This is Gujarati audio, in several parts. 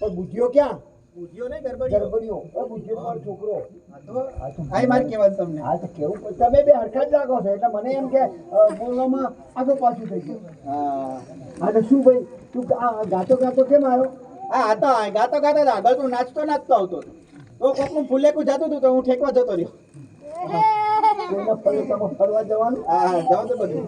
પણ બુદ્ધિઓ ક્યાં? બુદ્ધિઓ નહીં ગરબડીઓ. ગરબડીઓ. એ બુદ્ધિઓ મારો છોકરો. આ મારે કહેવાનું તમને. હા તો કેવું તમે બે હરખા જ લાગો છો એટલે મને એમ કે બોલવામાં આગળ પાછું થઈ ગયું. હા. હા તો શું ભાઈ? તું ગાતો ગાતો કેમ આવ્યો? આ હતો તો ગાતો ગાતો આગળ તું નાચતો નાચતો આવતો તો કોકનું ફુલેકું જતું હતું તો હું ઠેકવા જતો રહ્યો. ફરવા જવાનું? હા જાવ તો બધું.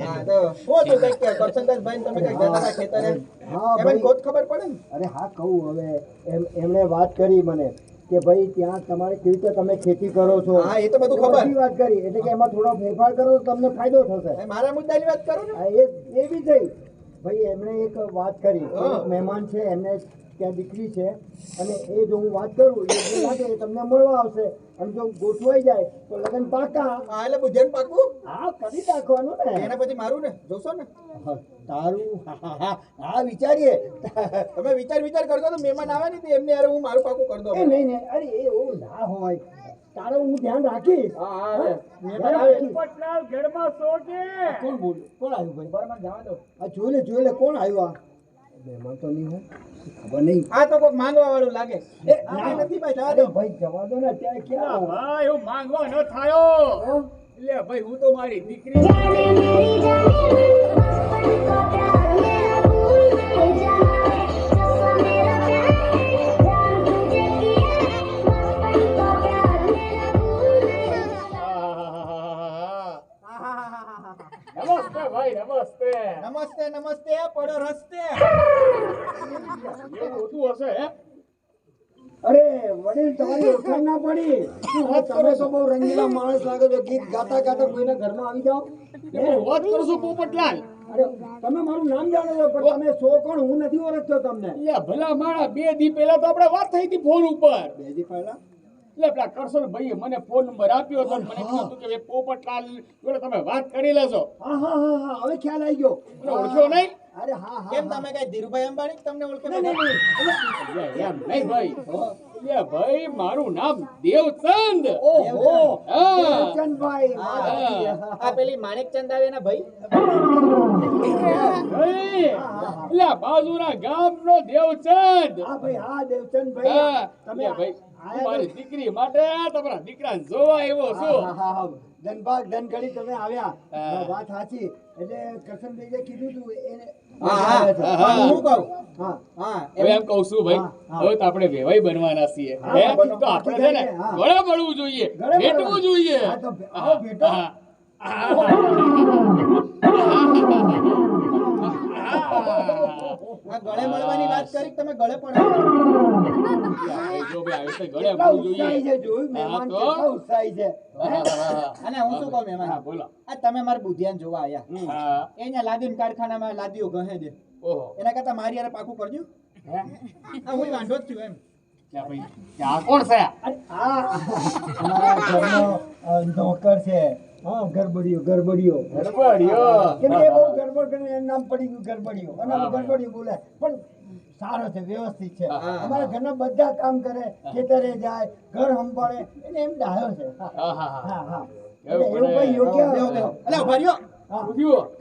હા તો શું હતું કંઈક કરશનદાસ ભાઈ તમે કંઈક જતા હતા ખેતરે? હા એમને ભાઈ. ખબર પડે ને? અરે હા કહું હવે. એમ એમણે વાત કરી મને કે ભાઈ ત્યાં તમારે કેવી રીતે તમે ખેતી કરો છો? હા, એ તો બધું ખબર. વાત કરી. એટલે કે એમાં થોડો ફેરફાર કરો તો તમને ફાયદો થશે. મારા મુદ્દાની વાત કરો ને એ એ બી થઈ. ભાઈ એમણે એક વાત કરી. મહેમાન છે એમને ત્યાં દીકરી છે અને એ જો હું વાત કરું એ લાગે તમને મળવા આવશે. અને જો ગોઠવાઈ જાય તો લગન પાકા. હા એટલે બુદ્ધિને પાકું? હા કરી નાખવાનું ને. એના પછી મારું ને? જોશો ને? તારું. હા, હા, હા, હા વિચારીએ. તમે વિચાર વિચાર કરજો તો મહેમાન આવે ને એમને યાર હું મારું પાકું કરી દઉં નહીં નહીં. અરે એ એવું ના હોય. તારું હું ધ્યાન રાખીશ. હા હા પટલાલ ધ્યાન રાખીશ. પોપટલાલ ઘરમાં સોજે કોણ બોલ કોણ આવ્યું ભાઈ? બરાબર જવા દો. આ જોઈ લે જોઈ લે કોણ આવ્યું આ? મહેમાન તો નહીં હોય ખબર નહીં આ તો કોઈક માંગવા વાળું લાગે એ, ના ના. નથી ભાઈ જવા દો ભાઈ જવા દો ને અત્યારે ક્યાં ભાઈ હું માંગવા ન થાયો? એટલે ભાઈ હું તો મારી દીકરી નમસ્તે નમસ્તે પડો રસ્તે. ઓછું હશે હે? અરે વડીલ તમારી ઓળખાણ ના પડી. તમે તો બહુ રંગીલા માણસ લાગે છો ગીત ગાતા ગાતા કોઈને ઘરમાં આવી જાઓ. વાત કરો છો પોપટલાલ અરે તમે મારું નામ જાણો છો પણ તમે છો કોણ? હું નથી ઓળખતો તમને. ભલા માણા બે દી પહેલા તો આપણે વાત થઈ હતી ફોન ઉપર. બે દી પહેલા? એટલે પેલા કરશન ભાઈએ મને ફોન નંબર આપ્યો હતો મને કીધું હતું કે ભાઈ પોપટલાલ જોડે તમે વાત કરી લેજો. હા હા હા હા હવે ખ્યાલ આવી ગયો. મને ઓળખ્યો નહીં? અરે હા હા કેમ તમે કઈ ધીરુભાઈ અંબાણી તમને ઓળખે નહીં, નહીં, નહીં. એમ નહીં ભાઈ. ભાઈ મારું નામ દેવચંદ. ઓહો. દેવચંદભાઈ. આ પેલી માણેકચંદ આવે ને ભાઈ? ભાઈ એટલે બાજુના ગામનો દેવચંદ. હા ભાઈ હા દેવચંદભાઈ. હા. તમે ભાઈ મારી દીકરી માટે તમારા દીકરાને જોવા આવ્યો છું. હા, હા, હા. ધનભાગ ધનકડી તમે આવ્યા. વાત સાચી. એટલે કરશનભાઈ જે કીધું તું એને હા હા. કહું? હવે એમ કહું છું ભાઈ. હવે તો આપણે વેવાય બનવાના છીએ. હા, હે? તો આપણે છે ને ગળા મળવું જોઈએ ભેટવું જોઈએ. હા, તો આવો ભેટો. હા. આ ગળે મળવાની વાત કરી તમે ગળે પણ જો ભાઈ આવી રીતે ગળે મળવું જોઈએ. છે જોયું મહેમાન કેટલા ઉત્સાહી છે હા, હા, હા. અને હું શું કહું મહેમાન? બોલો. આ તમે મારા બુધિયાને જોવા આયા. હા. એ લાદીન કારખાનામાં લાદીઓ ગહે છે. એના કરતા મારી યારે પાકું કરજો. હું? વાંધો જ છું એમ. કોણ છે? આ અમારા ઘરનો નોકર છે. હા ગરબડિયો ગરબડિયો ગડબડિયો. કેમ કે બહુ ગરબડ કરીને એનું નામ પડી ગયું ગરબડિયો અને. ગરબડીયો બોલે પણ સારો છે વ્યવસ્થિત છે. અમારા ઘરના બધા કામ કરે ખેતરે જાય ઘર સંભાળે એટલે એમ ડાયો છે. હા હા, હા, હા. એવું. કઈ યોગ્ય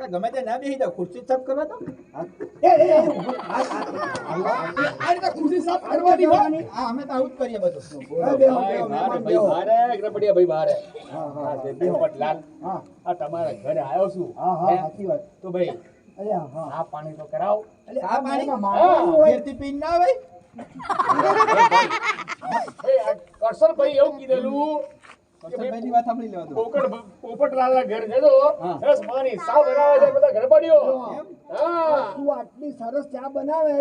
ગમે તે ના બેસી જાવ ખુરશી સાફ કરવા દો. એ, એ, એ, આ, આ, આ, આ રીતે ખુરશી સાફ કરવાની અમે તો આવું જ કરીએ બધું. ભાઈ, ભાઈ, ભાઈ, તમારા ઘરે આવ્યો છું. હા, હા, હે? સાચી વાત. તો ભાઈ હા, હા. આ પાણી તો કરાવો. આ પાણી? પીને ના ભાઈ, આ કરશનભાઈ એવું કીધેલું. કે વાત સાંભળી લેવા દો. પોપટ પોપટલાલના ઘર જજો હા. દસ સાવ બનાવે છે બધા ગડબડિયો હા. તું આટલી સરસ ચા બનાવે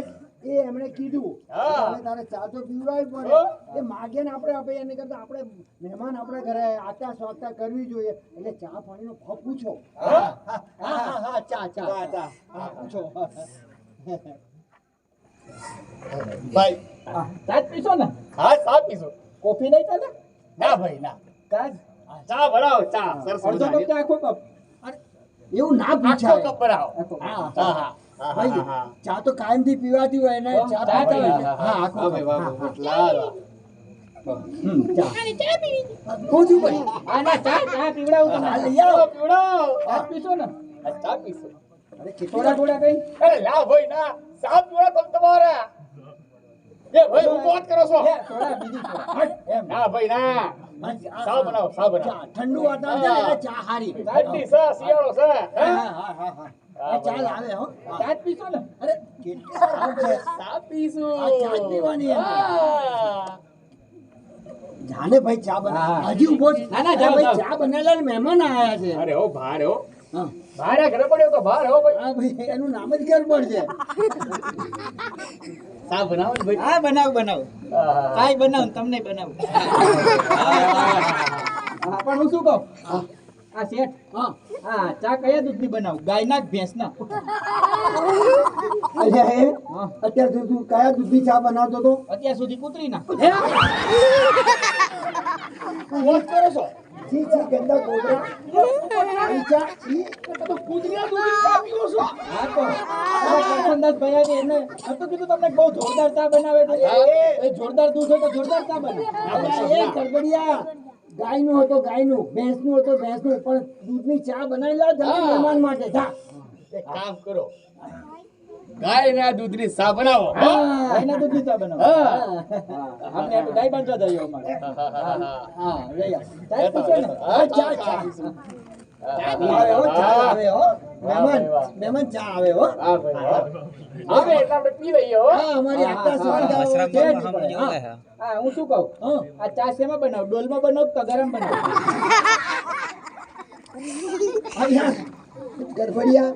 એ એમણે કીધું. હવે તારે ચા તો પીવડાવવી પડે. એ માગે ને આપણે આપે એને કરતા આપણે મહેમાન આપણા ઘરે આતા સ્વાગતા કરવી જોઈએ. એટલે ચા પાણીનો ભાવ પૂછો. હા? હા હા હા ચા ચા. ચા, ચા. હા પૂછો. ભાઈ ચા પીશો ને? હા ચા પીશો. કોફી નહીં ચાલે ના ભાઈ ના. કાજ? આ ચા બનાવો ચા સરસ અડધો કપ મજાની. આખો કપ. એવું ના પૂછાય. આખો કપ. હા હા હા. હા, ભાઈ હા, હા. ચા તો કાયમથી પીવાતી હોય ને ચા પીતા હોય. હા આખો કપ. થોડા થોડા કઈ? અરે લાવ ભાઈ ના. સાત પીવડાવો તમ તમારે. એ ભાઈ હું વાત કરો છો? લે, સોડા, બીજી સોડા. એમ. ના ભાઈ ના. સાવ બનાવો સાવ બનાવો. ઠંડુ વાતાવરણ છે ચા હારી. ઠંડી છે શિયાળો છે હા, હા, હા, હા, હા. ચા લાવે હો. ચા પીશો ને? અરે કેટલી સારું છે. ચા પીશું ચા પીવાની હા. જાને ભાઈ ચા બના. હજી ઊભો ના, ના, ભાઈ ચા બનાવેલા મહેમાન આયા છે. અરે હો ભારે હો. ભારે ઘરે પડ્યો તો ભારે હો ભાઈ એનું નામ જ ગરબડ છે. ચા બનાવો ને ભાઈ? હા બનાવ બનાવ. આહા. બનાવ તમને બનાવ. હા પણ હું શું કહું? આ શેઠ હા. હા ચા કયા દૂધની બનાવું? ગાયના કે ભેંસના? અલ્યા એ અત્યાર સુધી તું કયા દૂધની ચા બનાવતો હતો? અત્યાર સુધી કૂતરીના. તું કરો છો? છી છી ગંદા ગોબરા આવી ચા છી તો કૂતરીના દૂધની ચા પીવો છો. હા તો. કરશનદાસ ભૈયાને એમને હતું કીધું તમને બહુ જોરદાર ચા બનાવે છે. એ જોરદાર દૂધ હોય તો જોરદાર ચા બનાવે. એ ગાય ગાયનું હતો ગાયનું. ભેંસનું હતો ભેંસનું. પણ દૂધની ચા બનાવી લા જલ્દી મહેમાન માટે. જા. એક કામ કરો. ગાયના દૂધની ચા બનાવો. હો? ગાયના દૂધની ચા બનાવો. હા. આપણે આટલું ગાય બાંધવા જઈએ અમારે. હા ચા ચા, ચા. આવે હો ચા આવે હો. મહેમાન મહેમાન ચા આવે હો. હા આવે એટલે આપણે પી લઈએ હો. અમારી. હા. શું કહું? હા. આ ચા શેમાં બનાવ? ડોલમાં બનાવ તો ગરમ બનાવ? ગરબડિયા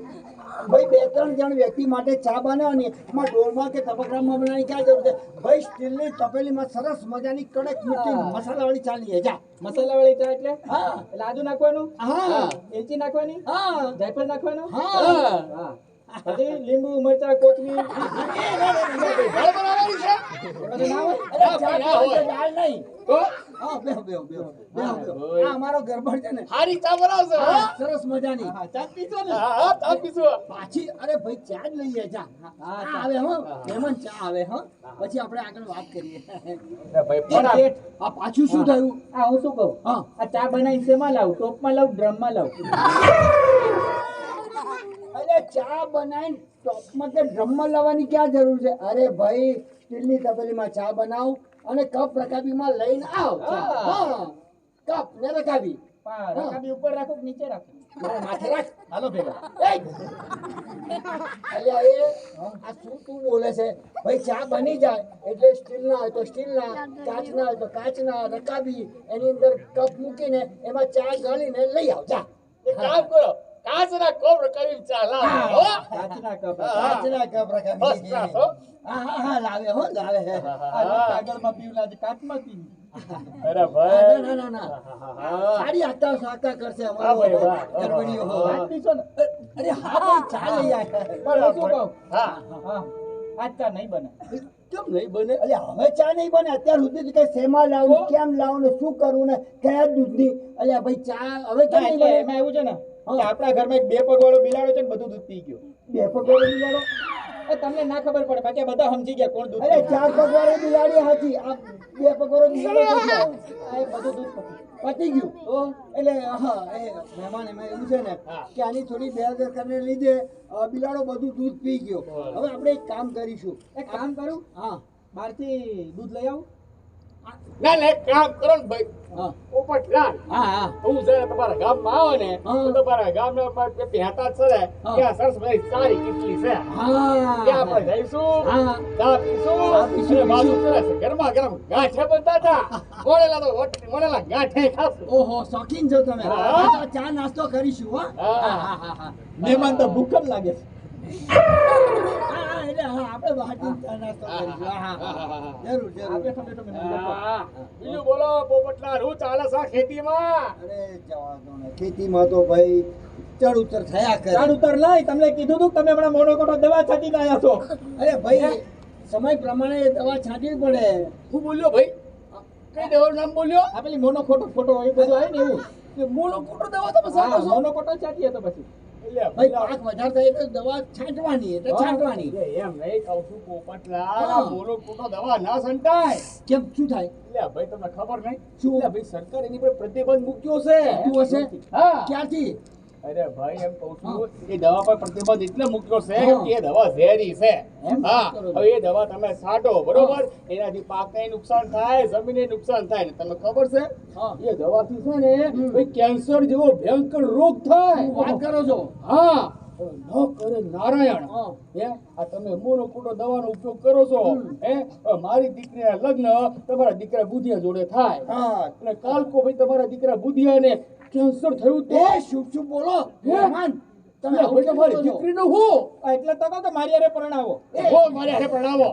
ભાઈ બે ત્રણ જણ વ્યક્તિ માટે ચા બનાવવાની. એમાં ડોલમાં કે તપકડામાં બનાવવાની ક્યાં જરૂર છે? ભાઈ સ્ટીલની તપેલીમાં સરસ મજાની કડક મીઠી મસાલાવાળી ચા લઈએ. જા. મસાલા વાળી ચા એટલે? હા. એટલે આદુ નાખવાનું? હા. એલચી નાખવાની? હા. જાયફળ નાખવાનું? હા. હા પછી લીંબુ મરચા કોથમીર અમારો ગરબડ છે ને હારી ચા બનાવશે સરસ મજાની હા ચા જ પીશો ને હા હા ચા પીશું પાછી અરે ભાઈ ચા જ લઈએ ચા હા, હા ચા. આવે હો મહેમાન ચા આવે હો પછી આપણે આગળ વાત કરીએ ભાઈ આ પાછું શું થયું આ હું શું કહું હા આ ચા બનાવીને શેમાં લાવું ટોપમાં લાવું ડ્રમમાં લાવું અરે ચા બનાવીને ટોપમાં કે ડ્રમમાં લાવવાની ક્યાં જરૂર છે? અરે ભાઈ સ્ટીલની તપેલીમાં ચા બનાવ અને કપ રકાબીમાં લઈને આવ કપ ને રકાબી. રકાબી ઉપર રાખો કે નીચે રાખો? મારા માથે રાખ. હાલો ભેગા. અલ્યા એ આ શું તું બોલે છે? ભાઈ ચા બની જાય એટલે સ્ટીલના હોય તો સ્ટીલના કાચના હોય તો કાચના રકાબી એની અંદર કપ મૂકીને એમાં ચા ગાળીને લઈ આવ. જા. કામ કરો કાચના કોપ કરીને ચા લાવો હો? કાચના કપ કાચના કપ રકાબી First class, હો. હા હા હા લાવે હો લાવે. હે આ કાગળમાં પીવું લાગે કાચમાં પીવું. અરે ભાઈ. ના ના ના હા સારી આતા કરશે અમારો ગરબડીઓ હો ચા જ ને? અરે હા ભાઈ ચા લઈ પણ શું કહું? હા. હા આજ નહીં બને. કેમ નહીં બને? અલ્યા હવે ચા નહીં બને? અત્યાર સુધી કઈ શેમાં લાવવું કેમ લાવવું ને શું કરવું ને? કયા દૂધની? અલ્યા ભાઈ ચા હવે કેમ નહીં એટલે બને? એમાં એવું છે ને આપણા ઘરમાં એક બે પગવાળો બિલાડો છે ને બધું દૂધ પી ગયો. બે પગોળો બિલાડો તમને ના ખબર પડે બાકી બધા સમજી ગયા કોણ દૂધ અરે. ચાર પગવાળો બિલાડી હતી આ બે પગોળો બિલાડો આ બધું દૂધ પતી ગયું. તો એટલે હા એ મહેમાન એમાં એવું છે ને કે આની થોડી બેદરકારીને લીધે બિલાડો બધું દૂધ પી ગયો. હવે આપણે એક કામ કરીશું. એક કામ કરું? હા. બહારથી દૂધ લઈ આવું. ના ના કામ કરો ને ભાઈ. હા. પોપટલાલ હા હા. હું જયારે તમારા ગામમાં આવો ને તો તમારા ગામના પાસે પહેતા જ છે ને હા. ત્યાં સરસ મજાની સારી કેટલી છે. ત્યાં આપણે જઈશું ચા પીશું અને બાજુ સરસ ગરમા ગરમ ગાંઠે બનતા હતા. મોડેલા તો વટ- ગાંઠે ખાશું. ઓહો શોખીન છો તમે. ચા નાસ્તો કરીશું હા. મહેમાન તો ભૂખ લાગે છે. કીધું તું તમે હમણાં મોનોકોટો દવા છાંટી ગયા છો અરે ભાઈ સમય પ્રમાણે દવા છાંટવી પડે હું. બોલ્યો ભાઈ કઈ દવાનું નામ બોલ્યો આ પેલી મોનોકોટો ફોટો એ બધું આવે ને એવું મોનો ખોટો દવા તો મોનો ખોટો છાંટીએ તો પછી ભાઈ પાક વધારે થાય તો દવા છાંટવાની એટલે છાંટવાની. એમ નહીં કહું છું પોપટલાલ હા. આ દવા ના સંટાય કેમ શું થાય? એટલે ભાઈ તમને ખબર નહીં? શું? ભાઈ સરકાર એની પર પ્રતિબંધ મૂક્યો છે. શું હશે? હા. ક્યાંથી અરે ભાઈ એમ કહું છું એ દવા પર પ્રતિબંધ એટલે મૂક્યો છે કે એ દવા ઝેરી છે. હા હવે એ દવા તમે છાંટો બરોબર? એનાથી પાકને નુકસાન થાય જમીનને નુકસાન થાય ને તમને ખબર છે? એ દવાથી છે ને ભાઈ કેન્સર જેવો ભયંકર રોગ થાય. વાત કરો છો? હા. ન કરે નારાયણ. હે. આ તમે મોનો ખોટો દવાનો ઉપયોગ કરો છો. હે? મારી દીકરીના લગ્ન તમારા દીકરા બુધિયા જોડે થાય. હા. અને કાલકો ભાઈ તમારા દીકરા બુધિયાને કેન્સર થયું તો. એ શુભ શુભ બોલો. મહેમાન તમે તમે કેમ તમારી બોલો હું. એટલે તો કહું મારી હારે પરણાવો. હો મારી હારે પરણાવો.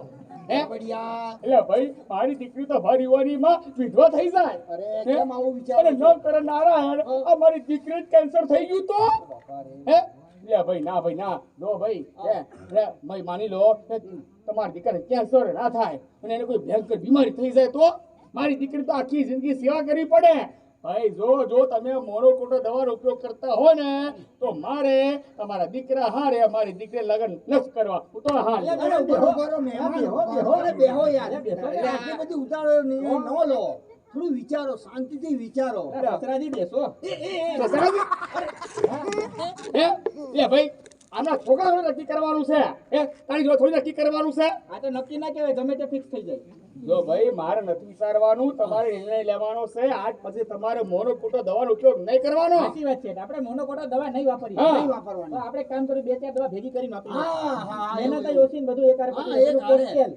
હે? બઢિયા. એટલે ભાઈ મારી દીકરી તો ભર યુવાનીમાં વિધવા થઈ જાય. અરે કેમ આવું વિચાર ન છો? કરે નારાયણ આ મારી દીકરી કેન્સર થઈ ગયું તો. હે? લે ભાઈ ના ભાઈ ના. લો ભાઈ હે. લે ભાઈ માની લો કે તમારી દીકરી કેન્સર ના થાય અને એને કોઈ ભયંકર બીમારી થઈ જાય તો મારી દીકરી તો આખી જિંદગી સેવા કરવી પડે. ભાઈ જો જો તમે મોનોકોટો દવાનો ઉપયોગ કરતા હો ને તો મારે તમારા દીકરા હારે મારી દીકરે લગન નસ કરવા હું તો હા બેહો કરો બેહો, બેહો. અરે બેહો યાર બેહો એટલે આટલી બધી ઉતાળો નિર્ણય ન લો થોડું વિચારો શાંતિથી વિચારો અરે બેસો બેસો એ સરાજી? અરે એ ભાઈ આના છોકરાઓને નક્કી કરવાનું છે એ તારી જો થોડી નક્કી કરવાનું છે આ તો નક્કી ના કહેવાય ગમે તે ફિક્સ થઈ જાય જો ભાઈ મારે નથી વિચારવાનું તમારે નિર્ણય લેવાનો છે. આજ પછી તમારે મોનોકોટો દવાનો ઉપયોગ નહીં કરવાનો. સાચી વાત છે. આપણે મોનોકોટો દવા નહીં વાપરીએ. નહીં તો આપણે કામ કરી બે ચાર દવા ભેગી કરીને વાપરીએ હા હા મહેનત જ ઓછી ને બધું એક હારે હા, પતી જાય. એક કોકટેલ.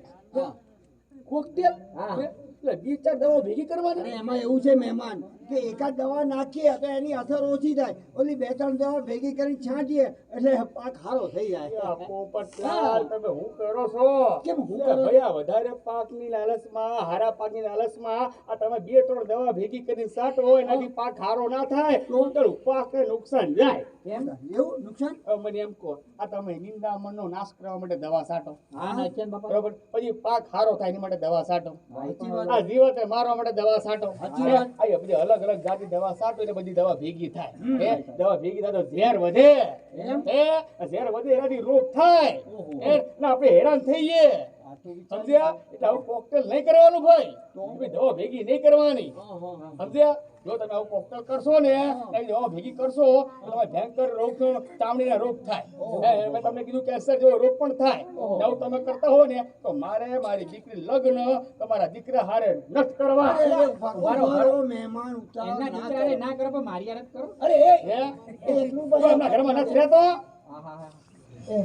કોકટેલ હા. એટલે બે ચાર દવા ભેગી કરવાની? એમાં એવું છે મહેમાન કે એકાદ દવા નાખીએ તો એની અસર ઓછી થાય. ઓલી બે ત્રણ દવા ભેગી કરી છાંટીએ એટલે પાક સારો થઈ જાય. તમે હું કરો છો? કેમ હું આ વધારે પાકની લાલચમાં હારા પાકની લાલચમાં આ તમે બે ત્રણ દવા ભેગી કરીને છાંટો એનાથી પાક સારો ના થાય ટોટલ પાક નુકસાન જાય. કેમ એવું? નુકસાન? મને એમ કહો આ તમે નિંદામણનો નાશ કરવા માટે દવા છાંટો. બરોબર? પછી પાક સારો થાય એની માટે દવા છાંટો. આ જીવતે મારવા માટે દવા છાંટો. હે? એ અલગ અલગ જાતની દવા સાટો એટલે બધી દવા ભેગી થાય. હે? દવા ભેગી થાય તો ઝેર વધે. એ ઝેર વધે એનાથી રોગ થાય. એટલે આપણે હેરાન થઈએ. સમજ્યા? એટલે આવું કોકટેલ નહીં કરવાનું ભાઈ. દવા ભેગી નહીં કરવાની. સમજ્યા? જો તમે આવું કોકટેલ કરશો ને એની દવા ભેગી કરશો તો તમારે ભયંકર રોગ ચામડીના રોગ થાય. મેં તમને કીધું કેન્સર જેવો રોગ પણ થાય. આવું તમે કરતા હો ને તો મારે મારી દીકરી લગ્ન તમારા દીકરા હારે નષ્ટ કરવા. મારો મારો મહેમાન ઉતાર ના દીકરાને ના કરો પણ મારી હારે કરો. અરે એ એટલું બધું એમના ઘરમાં નથી રહેતો? હા હા હા. તમે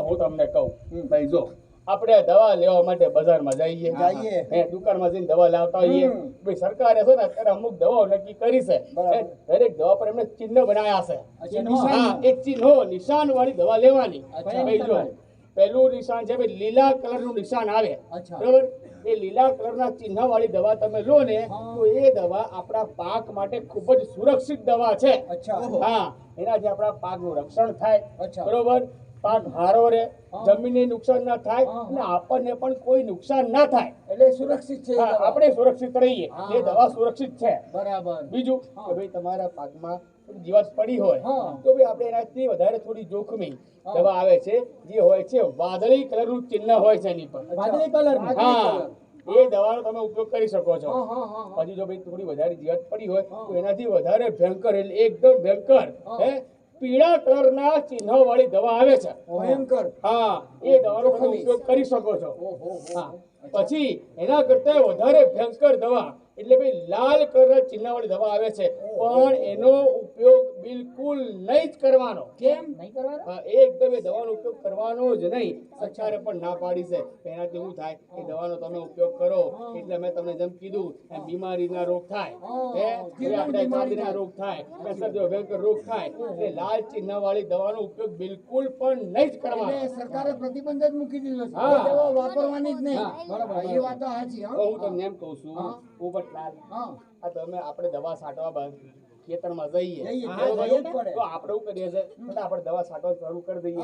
હું તમને કહું. ભાઈ જો. આપણે દવા લેવા માટે બજારમાં જઈએ. જઈએ. દુકાનમાં જઈને દવા લાવતા હોઈએ. ભાઈ સરકારે છે ને અત્યારે અમુક દવાઓ નક્કી કરી છે. દરેક દવા પર એમને ચિહ્ન બનાવ્યા છે. નિશાન. હા એક ચિહ્નો નિશાન વાળી દવા લેવાની. ભાઈ જો પહેલું નિશાન છે ભાઈ લીલા કલરનું નિશાન આવે. બરોબર? એ લીલા કલરના ચિહ્ન વાળી દવા તમે લો ને તો એ દવા આપણા પાક માટે ખૂબ જ સુરક્ષિત દવા છે. હા એનાથી આપણા પાકનું રક્ષણ થાય. બરોબર? પાક હારો રહે. જમીનને નુકસાન ના થાય અને આપણને પણ કોઈ નુકસાન ના થાય. એટલે સુરક્ષિત છે. આપણે સુરક્ષિત રહીએ. એ દવા સુરક્ષિત છે. બરાબર. બીજું કે ભાઈ તમારા પાકમાં જીવાત પડી હોય તો ભાઈ આપણે એનાથી વધારે થોડી જોખમી દવા આવે છે જે હોય છે વાદળી કલરનું ચિહ્ન હોય છે એની પર. વાદળી કલર હા. એ દવાનો તમે ઉપયોગ કરી શકો છો. પછી જો ભાઈ થોડી વધારે જીવાત પડી હોય તો એનાથી વધારે ભયંકર એટલે એકદમ ભયંકર. હા. પીળા કલરના ચિહ્નો વાળી દવા આવે છે. ભયંકર. હા એ દવાનો ઉપયોગ કરી શકો છો. હા. પછી એના કરતા વધારે ભયંકર દવા એટલે ભાઈ લાલ કલરના ચિહ્નવાળી દવા આવે છે. પણ એનો ઉપયોગ બિલકુલ નહીં જ કરવાનો. કેમ? નહીં કરવાનો? એકદમ એ દવાનો ઉપયોગ કરવાનો જ નહીં. સરકારે પણ ના પાડી છે. એનાથી શું થાય? કે દવાનો તમે ઉપયોગ કરો. એટલે મેં તમને જેમ કીધું એમ બીમારીના રોગ થાય. થાય? રોગ થાય કેન્સર જેવો ભયંકર રોગ થાય એટલે લાલ ચિહ્નવાળી દવાનો ઉપયોગ બિલકુલ પણ નહીં જ કરવાનો. સરકારે પ્રતિબંધ જ મૂકી દીધો છે. વાપરવાની જ નહીં. બરાબર એ વાત સાચી હું. તમને એમ કહું છું હા. હા તમે આપણે દવા છાંટવા ખેતરમાં જઈએ. તો આપણે શું કરીએ છે આપણે દવા છાંટવા શરૂ કરી દઈએ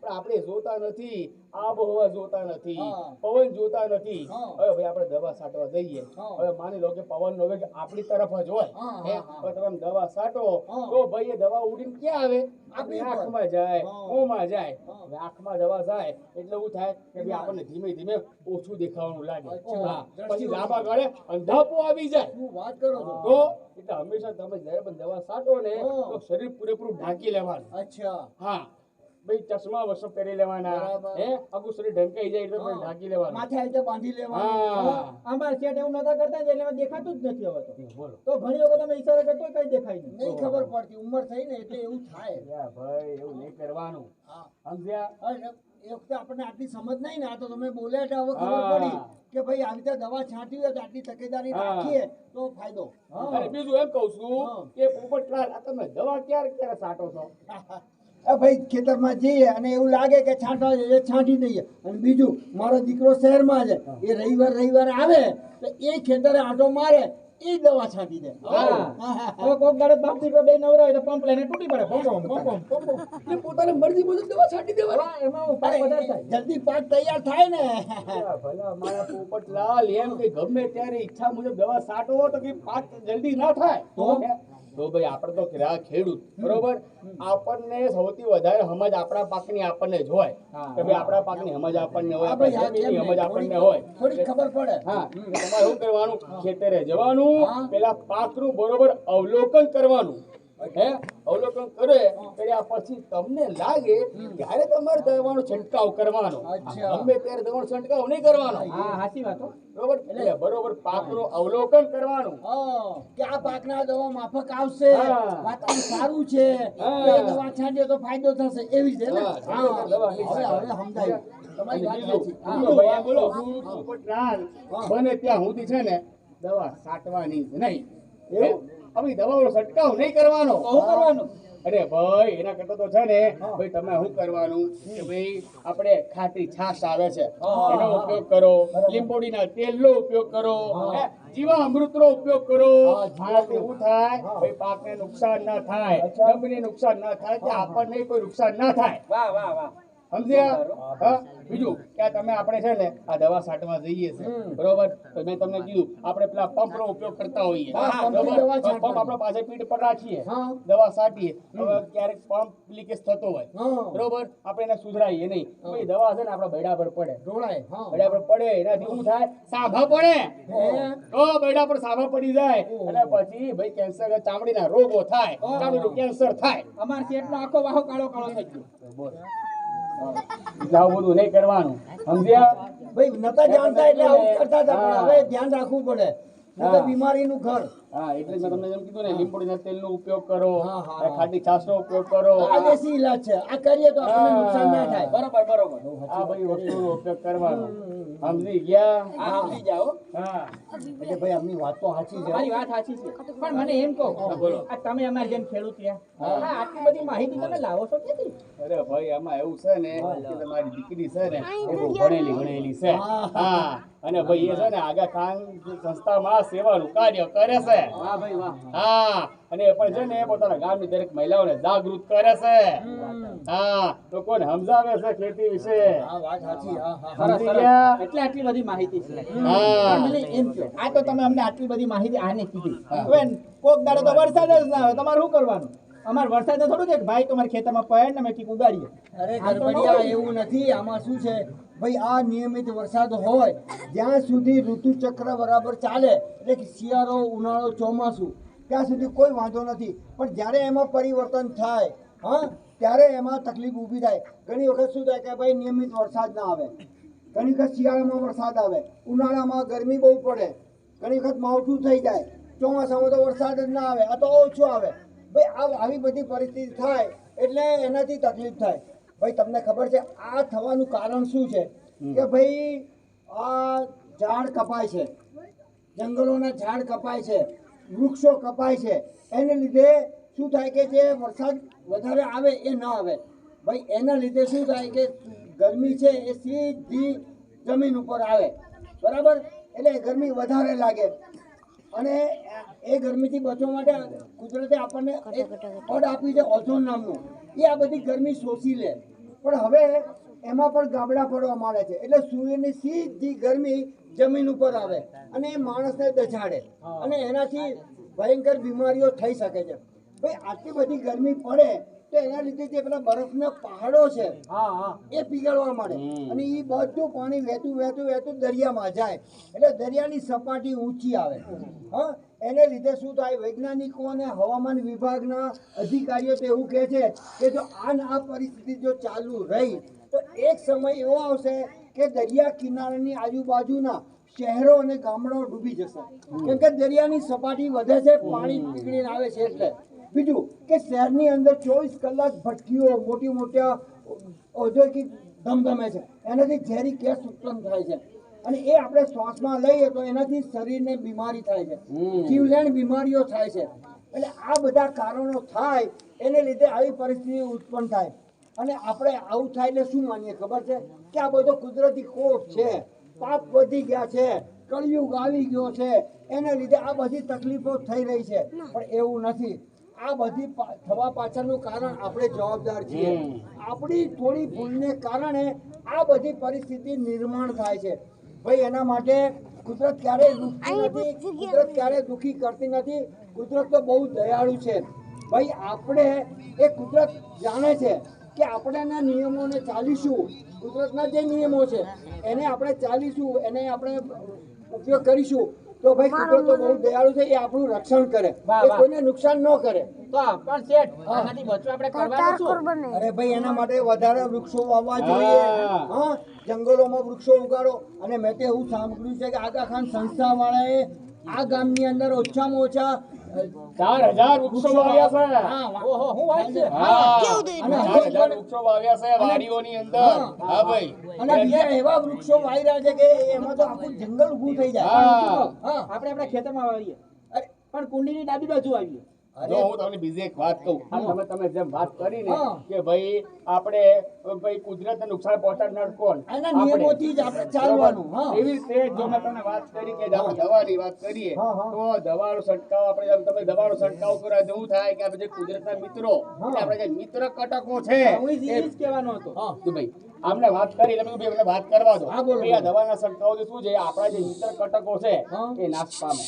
પણ આપણે જોતા નથી. આબોહવા જોતા નથી. પવન જોતા નથી. હવે ભાઈ આપણે દવા સાટવા જઈએ. હવે માની લો કે પવન નો વેગ આપણી તરફ જ હોય. હે? તમે દવા સાટો તો ભાઈ એ દવા ઉડીને ક્યાં આવે? આપણી આંખમાં જાય મોંમાં જાય. હવે આંખમાં દવા જાય એટલે એવું થાય કે ભાઈ આપણને ધીમે ધીમે ઓછું દેખાવાનું લાગે. હા. પછી. લાંબા ગાળે અંધાપો આવી જાય. વાત કરો તો એટલે હંમેશા તમે જ્યારે પણ દવા સાટો ને તો શરીર પૂરેપૂરું ઢાંકી લેવાનું. અચ્છા. હા. ભાઈ ચશ્મા વસ્ત્રો પહેરી લેવાના. હે? આખું શરીર ઢંકાઈ જાય એટલે ઢાંકી લેવાનું માથે આવી રીતે બાંધી લેવાનું. અમાર સેટ એવું નતા કરતા એટલે એમાં દેખાતું જ નથી હવે તો. તો ઘણી વખત અમે ઈશારો કરતો કઈ દેખાય નહીં. નહીં ખબર પડતી. ઉંમર થઈ ને એટલે એવું થાય. ભાઈ એવું નહીં કરવાનું. સમજ્યા? એ વખતે આપણને આટલી સમજ નહીં ને. આ તો તમે બોલ્યા એટલે હવે ખબર પડી કે ભાઈ આવી રીતે દવા છાંટી હોય તો આટલી તકેદારી રાખીએ તો ફાયદો. અને બીજું એમ કહું છું કે પોપટલાલ તમે દવા ક્યારે ક્યારે છાંટો છો? ભાઈ ખેતરમાં જઈએ અને એવું લાગે કે છાંટવા એ છાંટી દઈએ. અને બીજું મારો દીકરો શહેરમાં છે એ રવિવાર રવિવાર આવે તો એ ખેતરે આંટો મારે એ દવા છાંટી દે. હા. હવે કોક દાડે બાપ દીકરો બે નવરા હોય તો પંપ લઈને તૂટી પડે. પંપ પંપ પંપ એટલે પોતાની મરજી મુજબ દવા છાંટી દેવા એમાં પાક વધારે થાય. જલ્દી પાક તૈયાર થાય ને. ભલા મારા પોપટલાલ એમ કે ગમે ત્યારે ઈચ્છા મુજબ દવા છાંટો તો કે પાક જલ્દી ના થાય. હે? તો ભાઈ આપણે તો ગ્રાહ ખેડૂત બરોબર? આપણને સૌથી વધારે સમજ આપણા પાકની આપણને જ હોય. કે ભાઈ આપણા પાકની સમજ આપણને હોય આપણે સમજ આપણને હોય. થોડી ખબર પડે. હા તમારે શું કરવાનું? ખેતરે જવાનું. પેલા પાકનું બરોબર અવલોકન કરવાનું. હે અવલોકન કરે કર્યા પછી તમને લાગે ત્યારે તમારે દવાનો છંટકાવ કરવાનો. ગમે ત્યારે દવાનો છંટકાવ નહીં કરવાનો હા સાચી વાત બરોબર એટલે બરોબર પાકનું અવલોકન કરવાનું કે આ પાકના દવા માફક આવશે વાતાવરણ સારું છે દવા છાંટીએ તો ફાયદો થશે એવી છે ને હવે. સમજાયું તમારી વાત બોલો બને ત્યાં સુધી છે ને દવા છાંટવાની નહીં એવું? હવે દવાનો છંટકાવ નહીં કરવાનો. શું કરવાનું. અરે ભાઈ એના કરતા તો છે ને ભાઈ તમે શું કરવાનું? કે ભાઈ આપણે ખાટી છાશ આવે છે. એનો ઉપયોગ કરો. લીંબોડીના તેલનો ઉપયોગ કરો. જીવા અમૃતનો ઉપયોગ કરો. આનાથી શું થાય? ભાઈ પાકને નુકસાન ના થાય. જમીનને નુકસાન ના થાય. કે આપણને કોઈ નુકસાન ના થાય. વાહ વાહ વાહ. સમજ્યા હા બીજું કે તમે આપણે છે ને આ દવા છાંટવા જઈએ છે. બરોબર? તો મેં તમને કીધું આપણે પેલા પંપનો ઉપયોગ કરતા હોઈએ. હા, પંપની બરોબર? દવા છાંટવાની. પંપ આપણે પાસે પીઠ પર રાખીએ. દવા છાંટીએ હવે ક્યારેક પંપ લીકેજ થતો હોય. બરોબર? આપણે એને સુધરાઈએ નહીં. ભાઈ દવા છે ને આપણા બૈડા પર પડે. ઢોળાય બૈડા પર પડે એનાથી શું થાય? સાભા પડે. તો બૈડા પર સાભા પડી જાય. અને પછી ભાઈ કેન્સર ચામડીના રોગો થાય. ચામડીનું કેન્સર થાય. અમારે આખો વાહો કાળો કાળો થઈ ગયો. એટલે આવું બધું નહીં કરવાનું. સમજ્યા? ભાઈ નતા જાણતા એટલે આવું કરતા હતા પણ હવે ધ્યાન રાખવું પડે. બીમારીનું ઘર. હા એટલે મેં તમને જેમ કીધું ને લીંબોડીના તેલનો ઉપયોગ કરો હા, હા, અને ખાટી છાશનો ઉપયોગ કરો. આ દેશી ઈલાજ છે. આ કરીએ તો આપણને નુકસાન ના થાય. બરોબર બરોબર. આ બધી વસ્તુનો ઉપયોગ કરવાનો. સમજી ગયા? આ સમજી જાઓ. હા. એટલે ભાઈ આમની વાત તો સાચી છે. તમારી વાત સાચી છે. પણ મને એમ કહો આ તમે અમારે જેમ ખેડૂત રહ્યા આટલી બધી માહિતી તમે લાવો છો અરે ભાઈ આમાં એવું છે ને કે તમારી દીકરી છે ને ભણેલી ભણેલી છે. હા. અને ભાઈ એ છે ને આગા ખાન સંસ્થામાં સેવાનું કાર્ય કરે છે. હા અને એ પણ છે ને પોતાના ગામની દરેક મહિલાઓને જાગૃત કરે છે. હા લોકોને સમજાવે છે ખેતી વિશે? એટલે આટલી બધી માહિતી છે. હા. એમ કહો આ તો તમે અમને આટલી બધી માહિતી આને કીધી. કોક દાડો તો વરસાદ જ ના આવે તમારે શું કરવાનું? અમારે વરસાદ થોડું છે કે ભાઈ તમારે ખેતરમાં પડ ને મેં કીધું ઉગાડીએ. અરે ગરબડિયા એવું નથી આમાં શું છે? ભાઈ આ નિયમિત વરસાદ હોય જ્યાં સુધી ઋતુ ચક્ર બરાબર ચાલે એટલે કે શિયાળો ઉનાળો ચોમાસું ત્યાં સુધી કોઈ વાંધો નથી. પણ જ્યારે એમાં પરિવર્તન થાય હા ત્યારે એમાં તકલીફ ઊભી થાય. ઘણી વખત શું થાય કે ભાઈ નિયમિત વરસાદ ના આવે. ઘણી વખત શિયાળામાં વરસાદ આવે. ઉનાળામાં ગરમી બહુ પડે. ઘણી વખત માવઠું થઈ જાય. ચોમાસામાં તો વરસાદ જ ના આવે. આ તો ઓછો આવે. ભાઈ આ આવી બધી પરિસ્થિતિ થાય એટલે એનાથી તકલીફ થાય. ભાઈ તમને ખબર છે આ થવાનું કારણ શું છે? કે ભાઈ આ ઝાડ કપાય છે. જંગલોના ઝાડ કપાય છે. વૃક્ષો કપાય છે. એને લીધે શું થાય કે જે વરસાદ વધારે આવે એ ન આવે. ભાઈ એના લીધે શું થાય કે ગરમી છે એ સીધી જમીન ઉપર આવે. બરાબર? એટલે ગરમી વધારે લાગે. અને એ ગરમીથી બચવા માટે કુદરતે આપણને એક પડ આપી છે ઓઝોન નામનું. એ આ બધી ગરમી શોષી લે. પણ હવે એમાં પણ ગાબડા પડવા માંડે છે. એટલે સૂર્યની સીધી ગરમી જમીન ઉપર આવે અને એ માણસને દજાડે અને એનાથી ભયંકર બીમારીઓ થઈ શકે છે. ભાઈ આટલી બધી ગરમી પડે તો એના લીધે જે પેલા બરફના પહાડો છે હા હા. એ પીગળવા માંડે. અને એ બધું પાણી વહેતું વહેતું વહેતું દરિયામાં જાય. એટલે દરિયાની સપાટી ઊંચી આવે. હા? એને લીધે શું થાય? વૈજ્ઞાનિકો અને હવામાન વિભાગના અધિકારીઓ તો એવું કહે છે કે જો આ આ પરિસ્થિતિ જો ચાલુ રહી તો એક સમય એવો આવશે કે દરિયા કિનારાની આજુબાજુના શહેરો અને ગામડાઓ ડૂબી જશે. કેમ કે દરિયાની સપાટી વધે છે પાણી પીગળીને આવે છે એટલે. બીજું કે શહેરની અંદર ચોવીસ કલાક ભટકીઓ મોટી મોટા ઔદ્યોગિક ધમધમે છે. એનાથી ઝેરી ગેસ ઉત્પન્ન થાય છે. અને એ આપણે શ્વાસમાં લઈએ તો એનાથી શરીરને બીમારી થાય છે. જીવલેણ બીમારીઓ થાય છે. એટલે આ બધા કારણો થાય એને લીધે આવી પરિસ્થિતિ ઉત્પન્ન થાય. અને આપણે આવું થાય એટલે શું માનીએ? ખબર છે? કે આ બધો કુદરતી કોપ છે. પાપ વધી ગયા છે. કળિયુગ આવી ગયો છે. એને લીધે આ બધી તકલીફો થઈ રહી છે. પણ એવું નથી. આ બધી થવા પાછળનું કારણ આપણે જવાબદાર છીએ. આપણી થોડી ભૂલને કારણે આ બધી પરિસ્થિતિ નિર્માણ થાય છે. ભાઈ એના માટે કુદરત ક્યારેય દુઃખી નથી કુદરત ક્યારેય દુઃખી કરતી નથી. કુદરત તો બહુ દયાળુ છે. ભાઈ આપણે એ કુદરત જાણે છે કે આપણેના નિયમોને ચાલીશું. કુદરતના જે નિયમો છે એને આપણે ચાલીશું એને આપણે ઉપયોગ કરીશું. તો ભાઈ કૂતરો તો બહુ દયાળુ છે એ આપણું રક્ષણ કરે. એ કોઈને નુકસાન ન કરે. તો પણ શેઠ આનાથી બચવા આપણે કરવાનું શું? અરે ભાઈ એના માટે વધારે વૃક્ષો વાવવા જોઈએ. હા. જંગલોમાં વૃક્ષો ઉગાડો. અને મેં તો એવું સાંભળ્યું છે કે આગા ખાન સંસ્થા વાળાએ આ ગામની અંદર ઓછામાં ઓછા ચાર હજાર વૃક્ષો વાવ્યા છે. હા, હું વાત છે? વૃક્ષો વાવ્યા છે વાડીઓની અંદર. હા. ભાઈ. અને બીજા એવા વૃક્ષો વાવી રહ્યા છે કે એમાં તો આખું જંગલ ઊભું થઈ જાય. આપણે આપણા ખેતરમાં વાવીએ. અરે, પણ કુંડીની ડાબી બાજુ આવીએ. જો હું તમને બીજી એક વાત કહું. તમે તમે જેમ વાત કરી ને કે ભાઈ આપણે ભાઈ કુદરતને નુકસાન પહોંચાડનાર કોણ? એના નિયમોથી જ આપણે. ચાલવાનું હા. એવી રીતે જો મેં તમને વાત કરી કે આપણે દવાની વાત કરીએ હા, હા. તો દવાનો છંટકાવ આપણે જેમ તમે દવાનો છંટકાવ કરો તો એવું થાય કે આપણે જે કુદરતના મિત્રો. આપણે જે મિત્ર કટકો છે એ જ કહેવાનો હતો. હા ભાઈ આમને વાત કરી એટલે ભાઈ અમને વાત કરવા દો. આ દવાના છંટકાવથી શું છે? આપણા જે મિત્ર કટકો છે. એ નાશ પામે.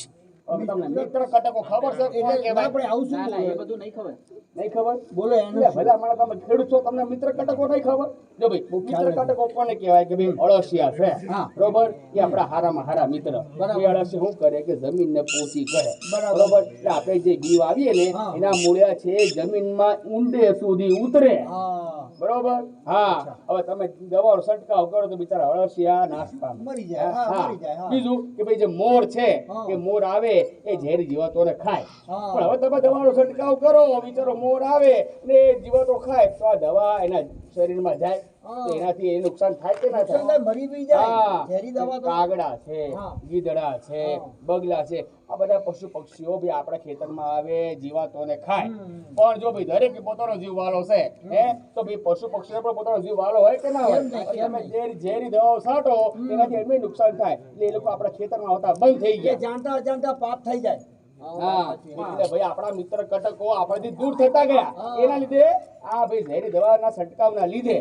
મિત્ર કટકો ખબર છે એટલે કહેવાય? આપણે આવું શું ના ના એ બધું નહીં ખબર. નહીં ખબર? બોલો એનું ભલા માણસ તમે ખેડૂત છો તમને મિત્ર કટકો નહીં ખબર? જો ભાઈ મિત્ર કટકો કોને કહેવાય કે ભાઈ અળસિયા છે? બરોબર? એ આપણા હારામાં હારા મિત્ર. એ અળસિયા શું કરે કે જમીનને પોષી કરે. બરાબર. એટલે આપણે જે બી આવીએ ને એના મૂળ્યા છે જમીન જમીનમાં ઊંડે સુધી ઉતરે. હા. બરોબર? હા હવે તમે દવાનો છંટકાવ કરો તો બિચારા અળસિયા નાશ પામે મરી જાય હા. મરી જાય હા. બીજું કે ભાઈ જે મોર છે. કે મોર આવે એ ઝેરી જીવાતોને ખાય. પણ હવે તમે દવાનો છંટકાવ કરો બિચારો મોર આવે ને એ જીવાતો ખાય. તો આ દવા એના શરીરમાં જાય. એનાથી એ નુકસાન થાય કે ના થાય? મરી બી જાય ઝેરી દવા તો કાગડા છે ગીધડા છે બગલા છે આ બધા પશુ પક્ષીઓ બી આપણા ખેતરમાં આવે જીવાતોને ખાય. પણ જો ભાઈ દરેક પોતાનો જીવ વાલો છે હે? તો ભાઈ પશુ પક્ષીઓ પણ પોતાનો જીવ વાલો હોય કે ના હોય? તમે. ઝેરી ઝેરી દવાઓ છાંટો એનાથી એમને નુકસાન થાય. એટલે એ લોકો આપણા ખેતરમાં આવતા બંધ થઈ ગયા. જાણતા અજાણતા પાપ થઈ જાય. એટલે ભાઈ આપણા મિત્ર કટકો આપણાથી દૂર થતા ગયા. એના લીધે આ ભાઈ ઝેરી દવાના છંટકાવના લીધે.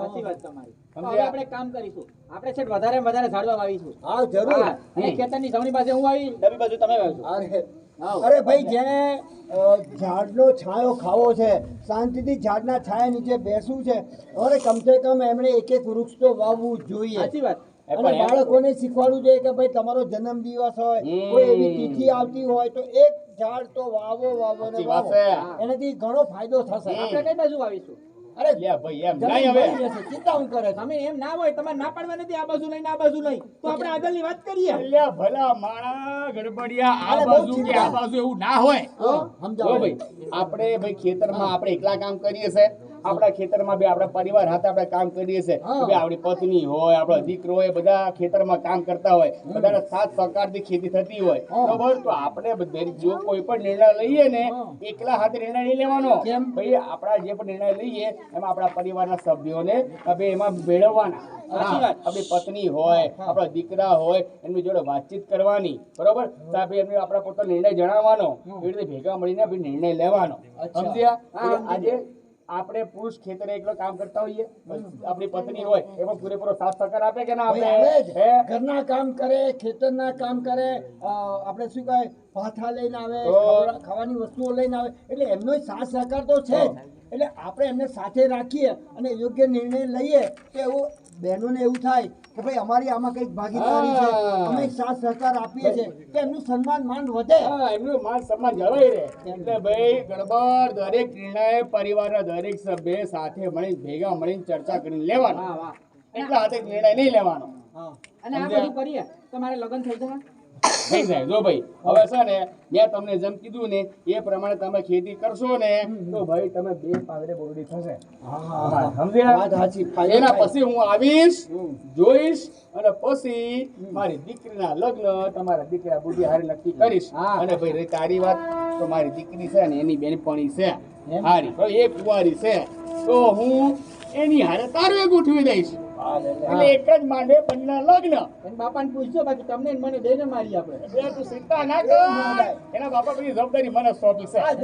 સાચી વાત તમારી. હવે આપણે કામ કરીશું. આપણે છે વધારે ને વધારે ઝાડવા વાવીશું. હા જરૂર. અને ખેતરની જમણી પાસે હું આવી ડાબી બાજુ તમે વાવજો. અરે. ભાઈ જેને ઝાડનો છાંયો ખાવો છે શાંતિથી ઝાડના છાયા નીચે બેસવું છે અરે કમસે કમ એમણે એક એક વૃક્ષ તો વાવવું જોઈએ. સાચી વાત. અને એમ- બાળકોને શીખવાડવું જોઈએ કે ભાઈ તમારો જન્મ દિવસ હોય કોઈ એવી તિથિ આવતી હોય તો એક ઝાડ તો વાવો વાવો ને વાવો. એનાથી ઘણો ફાયદો થશે. આપણે કઈ બાજુ વાવીશું અરે લે ભાઈ એમ. નહીં હવે. ચિંતા હું કરે તમે એમ ના હોય તમારે ના પાડવા નથી આ બાજુ નહીં આ બાજુ નહીં તો આપણે આગળની વાત કરીએ. અલ્યા ભલા માણા ગડબડિયા આ બાજુ કે આ બાજુ એવું ના હોય. સમજાવો. ભાઈ આપણે ભાઈ ખેતરમાં આપણે એકલા કામ કરીએ છે. આપણા ખેતરમાં બે આપણા પરિવાર હાથે આપણે કામ કરીએ છીએ. આપણી પત્ની હોય આપણો દીકરો હોય બધા ખેતરમાં કામ કરતા હોય. બધાના સાથ સહકારથી ખેતી થતી હોય. બરોબર? તો આપણે જો કોઈ પણ નિર્ણય લઈએ ને એકલા હાથે નિર્ણય નહીં લેવાનો. ભાઈ આપણા જે પણ નિર્ણય લઈએ એમાં આપણા પરિવારના સભ્યોને હવે એમાં મેળવવાના. આપણી પત્ની હોય આપણા દીકરા હોય એમની જોડે વાતચીત કરવાની. બરોબર? તો એમને આપણા પોતાનો નિર્ણય જણાવવાનો. એવી રીતે ભેગા મળીને નિર્ણય લેવાનો. સમજ્યા? આજે આપણે પુરુષ ખેતરે એકલો કામ કરતા હોઈએ આપણી પત્ની હોય એમાં પૂરેપૂરો સાથ સહકાર આપે કે ના ભાઈ આપે? આવે જ. હે? ઘરના કામ કરે ખેતરના કામ કરે આપણે શું કહે પાથા લઈને આવે ખાવાની વસ્તુઓ લઈને આવે એટલે એમનો સાથ સહકાર તો છે એટલે આપણે એમને સાથે રાખીએ અને યોગ્ય નિર્ણય લઈએ તો એવું બહેનોને એવું થાય કે ભાઈ અમારી આમાં કંઈક ભાગીદારી છે અમે સાથ સહકાર આપીએ છીએ તો એમનું સન્માન માન વધે. એમનું માન સન્માન જળવાઈ રહે. એટલે ભાઈ ગડબડ દરેક નિર્ણય પરિવારના દરેક સભ્ય સાથે મળી ભેગા મળીને ચર્ચા કરીને લેવાનો. વાહ વાહ. હાથે નિર્ણય નહીં લેવાનો. અને આ બધું કરીએ તમારે લગ્ન થઈ જાય થઈ જાય. જો ભાઈ હવે છે ને મેં તમને જેમ કીધું ને એ પ્રમાણે તમે ખેતી કરશો ને તો ભાઈ તમે બે પાવરે બોરડી થશે. સમજ્યા એના પછી હું આવીશ જોઈશ અને પછી મારી દીકરીના લગ્ન તમારા દીકરા બુદ્ધિ હારે નક્કી કરીશ. અને ભાઈ તારી વાત તો મારી દીકરી છે ને એની બેનપણી છે. હારી તો એ કુંવારી છે. તો હું એની હારે તારું એક ઉઠવી દઈશ. એટલે એક જ માંડે બંને લગ્ન. બાપાને પૂછજો બાકી તમને ને મને બેને મારી આપણે બે તું ચિંતા ના કર. એના બાપા બધી જવાબદારી મને સોંપી છે. આ.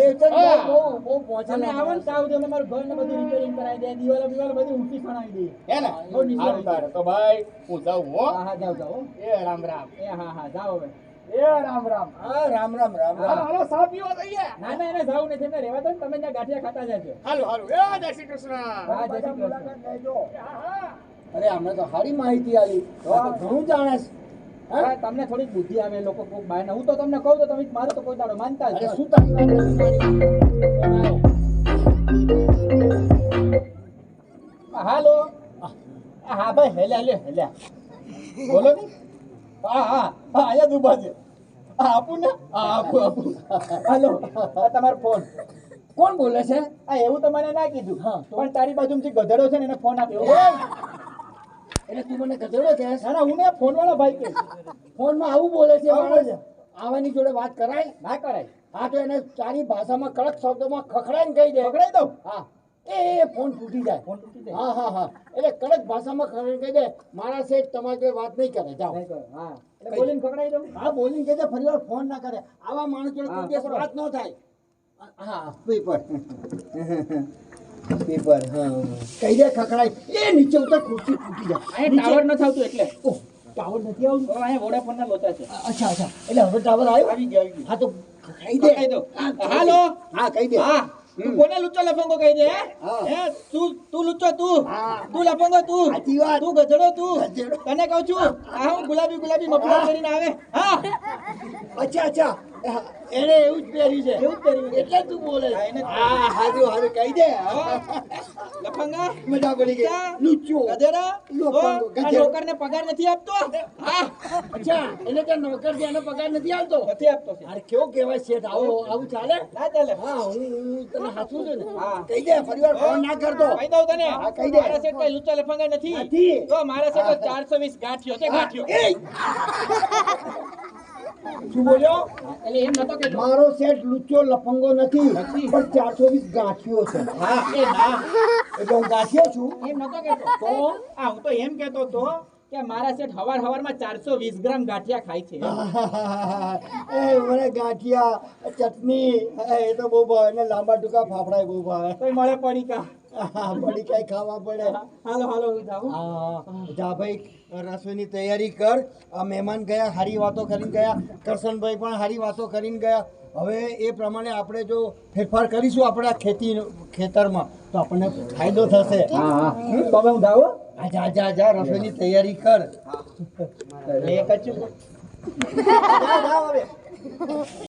બહુ બહુ ને તાવ દે મારું ઘર ને બધું રિપેરિંગ કરાવી દે દિવાલ દિવાલ બધી ઊંચી ખણાવી દે. હે ને? સારું તારે તો ભાઈ હું જાઉં હો. હા હા જાઓ જાઓ. એ રામ રામ. એ હા હા જાઓ હવે. એ રામ રામ. હા રામ રામ રામ રામ. હાલો સા પીવા જઈએ ના ના એને જાવ નથી એમને રહેવા દો ને તમે ત્યાં ગાંઠિયા ખાતા જજો. હાલો હાલો. એ જય શ્રી કૃષ્ણ. હા જય શ્રી કૃષ્ણ. હા, હા. અરે અમને તો સારી માહિતી આવી આ ઘણું જાણે છે. હા, તમને થોડીક બુદ્ધિ આવે લોકો કોક બાય હું તો તમને કહું તો તમે મારું તો કોઈ દાડો માનતા જ શું? હાલો. હા ભાઈ હેલ્યા લે હેલ્યા. બોલો ને. હા હા હા અહીંયા ઊભા છે. આપું ને? હા આપું આપું. હાલો તમારો ફોન. કોણ બોલે છે? હા એવું તો મને ના કીધું? પણ તારી બાજુમાંથી ગધેડો છે ને એને ફોન આપ્યો. એટલે તું મને ગધેડો છે. સારા હું ફોન વાળો ભાઈ કે? ફોનમાં આવું બોલે છે. આવાની જોડે વાત કરાય? ના કરાય. હા તો એને સારી ભાષામાં કડક શબ્દોમાં ખખડાઈને કહી દે. ખખડાઈ દઉં? હા. એ ફોન તૂટી જાય. ફોન તૂટી જાય. હા હા હા. એટલે કડક ભાષામાં ખખડાઈને કહી દે. મારા સેઠ તમારી જોડે વાત નહીં કરે. જાઓ. હા. બોલીને પકડાઈ દઉં? હા બોલીને કહે છે ફરી વાર ફોન ના કરે. આવા માણસ જોડે કોઈ દિવસ વાત ન થાય. હા પેપર પેપર હા કહી દે ખકડાય એ નીચે ઉતર ખુરશી ફૂટી જાય. અહીં ટાવર ન આવતું એટલે. ઓહ, ટાવર નથી આવતું? અહીંયા વોડાફોન ના લોચા છે. અચ્છા અચ્છા. એટલે હવે ટાવર આવ્યો? આવી ગયો હા તો કહી દો. કહી દે. હાલો. હા કહી દે. હા. તું કોને લુચ્ચો લફંગો કહી દે હે? તું તું લુચ્ચો તું. તું લફંગો તું. તું ગધડો તું. તને કહું છું આ હું ગુલાબી ગુલાબી મફલર કરીને આવે. હા. અચ્છા અચ્છા. એને એવું જ પહેરી છે. એવું જ પહેર્યું એટલે તું બોલે હા. હારું હારું કહી દે. લફંગા? મજા પડી ગઈ. લુચ્ચો ગધેડા? લફંગો, આ નોકરને પગાર નથી આપતો? હા. અચ્છા એને કે નોકર છે એને પગાર નથી આવતો નથી આપતો છે. અરે કેવો કહેવાય શેઠ? આવો આવું ચાલે? ના ચાલે. હા હું તને હાચું છું ને. કહી દે ફરીવાર ફોન ના કરતો. કહી દઉં તને. હા, કહી દે. મારા સેટ કઈ લુચ્ચા લફંગા નથી. તો મારા ચારસો વીસ ગાંઠિયો છે ગાંઠિયો! શું બોલ્યો? એટલે એમ નતો કે મારો સેટ લુચ્ચો લફંગો નથી પણ ચારસો વીસ ગાંઠિયો છે. હા એટલે હું ગાંઠિયો છું. એમ નતો કેતો. તો આ હું તો એમ કેતો તો કે મારા શેઠ હવાર હવારમાં ચારસો વીસ ગ્રામ ગાંઠિયા ખાય છે. એ મને ગાંઠિયા ચટણી એ તો બહુ ભાવે અને લાંબા ટૂંકા ફાફડા બહુ ભાવે. તો મળે પડીકા. ખાવા પડે. હાલો હાલો જાઉં. જા ભાઈ. રસોઈની તૈયારી કર. આ મહેમાન ગયા સારી વાતો કરીને ગયા. કરશનભાઈ પણ સારી વાતો કરીને ગયા. હવે એ પ્રમાણે આપણે જો ફેરફાર કરીશું આપણા ખેતી ખેતરમાં. તો આપણને ફાયદો થશે. હમ, તો હવે હું જાઉં જા જા જા રસોઈની તૈયારી કર. એક જ